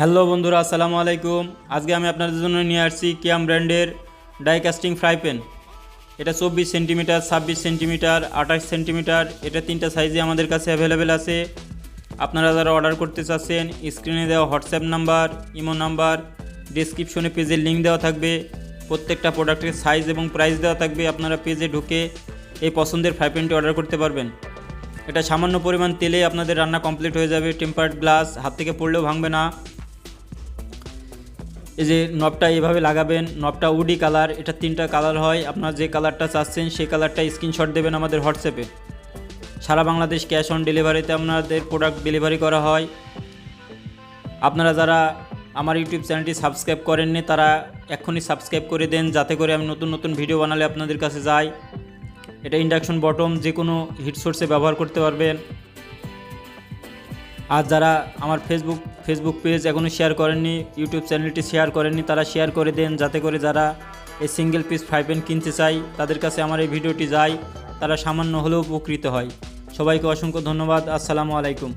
Hello বন্ধুরা, আসসালামু আলাইকুম। আজকে আমি আপনাদের জন্য নিয়ে আসছি কিয়াম ব্র্যান্ডের ডাইকাস্টিং ফ্রাই প্যান। এটা চব্বিশ সেন্টিমিটার, ছাব্বিশ সেন্টিমিটার, আঠাশ সেন্টিমিটার, এটা তিনটা সাইজে আমাদের কাছে অ্যাভেলেবেল আছে। আপনারা যারা অর্ডার করতে চাচ্ছেন, স্ক্রিনে দেওয়া হোয়াটসঅ্যাপ নাম্বার, ইমো নাম্বার, ডিসক্রিপশনে পেজের লিঙ্ক দেওয়া থাকবে। প্রত্যেকটা প্রোডাক্টের সাইজ এবং প্রাইস দেওয়া থাকবে। আপনারা পেজে ঢুকে এই পছন্দের ফ্রাই প্যানটি অর্ডার করতে পারবেন। এটা সামান্য পরিমাণ তেলে আপনাদের রান্না কমপ্লিট হয়ে যাবে। টেম্পার্ড গ্লাস হাত থেকে পড়লেও ভাঙবে না। এই যে নবটা এইভাবে লাগাবেন নবটা উডি কালার এটা তিনটা কালার হয়। আপনার যে কালারটা চাচ্ছেন, সেই কালারটা স্ক্রিনশট দেবেন আমাদের হোয়াটসঅ্যাপে সারা বাংলাদেশ ক্যাশ অন ডেলিভারিতে আপনাদের প্রোডাক্ট ডেলিভারি করা হয়। আপনারা যারা আমার ইউটিউব চ্যানেলটি সাবস্ক্রাইব করেননি, তারা এক্ষুনি সাবস্ক্রাইব করে দেন, যাতে করে আমি নতুন নতুন ভিডিও বানালে আপনাদের কাছে যাই। এটা ইন্ডাকশন বটম যে কোনো হিট সোর্সে ব্যবহার করতে পারবেন। আর যারা আমার ফেসবুক ফেসবুক পেজ এখনও শেয়ার করেননি ইউটিউব চ্যানেলটি শেয়ার করেননি, তারা শেয়ার করে দেন, যাতে করে যারা এই সিঙ্গেল পিস ফ্রাই প্যান কিনতে চাই তাদের কাছে আমার এই ভিডিওটি যায়, তারা সামান্য হলেও উপকৃত হয়। সবাইকে অসংখ্য ধন্যবাদ। আসসালামু আলাইকুম।